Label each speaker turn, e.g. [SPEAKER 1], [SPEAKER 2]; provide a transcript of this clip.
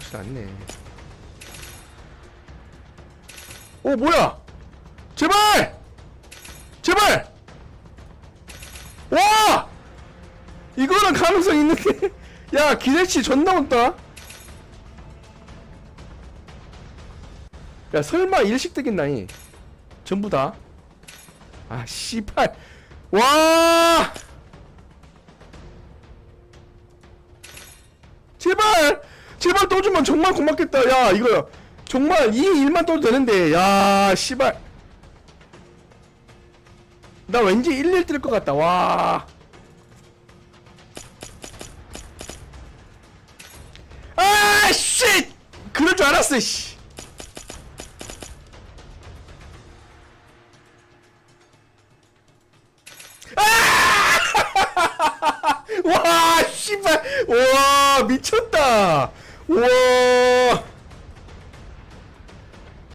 [SPEAKER 1] 하지 않네. 오 뭐야? 제발! 제발! 와! 이거는 가능성 있는데. 야 기대치 존나 온다. 야 설마 일식 되겠나니? 전부 다. 아 씨발. 와! 제발! 제발 떠주면 정말 고맙겠다. 야, 이거 정말 이 일만 떠도 되는데. 야, 씨발. 나 왠지 11뜰것 같다. 와. 아, 씨! 그럴 줄 알았어, 씨. 와 씨발 와 미쳤다 와